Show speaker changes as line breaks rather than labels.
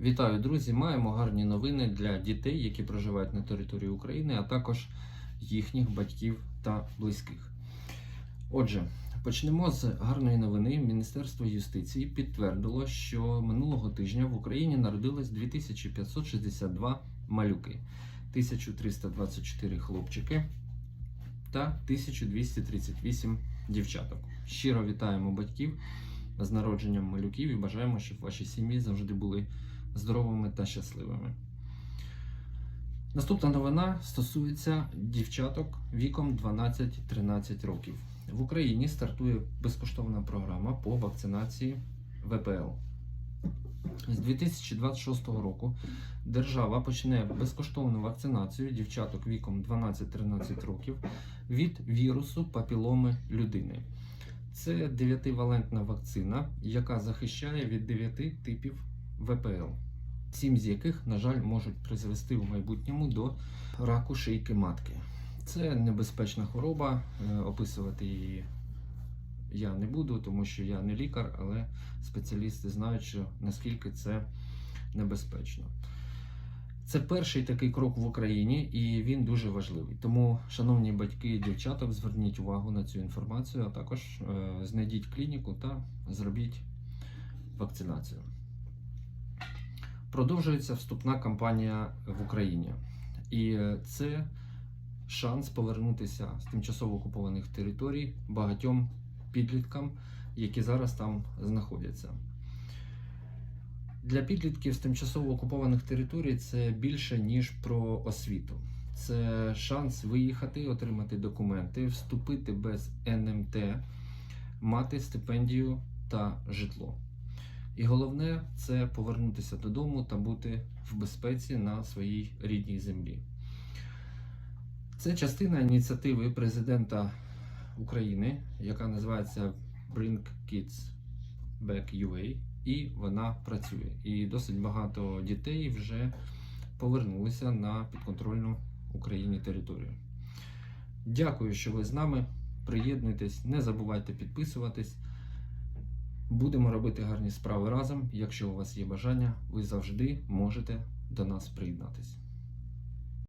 Вітаю, друзі! Маємо гарні новини для дітей, які проживають на території України, а також їхніх батьків та близьких. Отже, почнемо з гарної новини. Міністерство юстиції підтвердило, що минулого тижня в Україні народилось 2562 малюки, 1324 хлопчики та 1238 дівчаток. Щиро вітаємо батьків з народженням малюків і бажаємо, щоб ваші сім'ї завжди були здоровими та щасливими. Наступна новина стосується дівчаток віком 12-13 років. В Україні стартує безкоштовна програма по вакцинації ВПЛ. З 2026 року держава почне безкоштовну вакцинацію дівчаток віком 12-13 років від вірусу папіломи людини. Це дев'ятивалентна вакцина, яка захищає від 9 типів ВПЛ, сім з яких, на жаль, можуть призвести в майбутньому до раку шийки матки. Це небезпечна хвороба, е, описувати її я не буду, тому що я не лікар, але спеціалісти знають, що наскільки це небезпечно. Це перший такий крок в Україні, і він дуже важливий. Тому, шановні батьки і дівчаток, зверніть увагу на цю інформацію, а також е, знайдіть клініку та зробіть вакцинацію. Продовжується вступна кампанія в Україні, і е, це шанс повернутися з тимчасово окупованих територій багатьом підліткам, які зараз там знаходяться. Для підлітків з тимчасово окупованих територій це більше ніж про освіту. Це шанс виїхати, отримати документи, вступити без НМТ, мати стипендію та житло. І головне це повернутися додому та бути в безпеці на своїй рідній землі. Це частина ініціативи президента України, яка називається Bring Kids Back UA, і вона працює. І досить багато дітей вже повернулися на підконтрольну Україні територію. Дякую, що ви з нами. Приєднуйтесь, не забувайте підписуватись. Будемо робити гарні справи разом. Якщо у вас є бажання, ви завжди можете до нас приєднатися.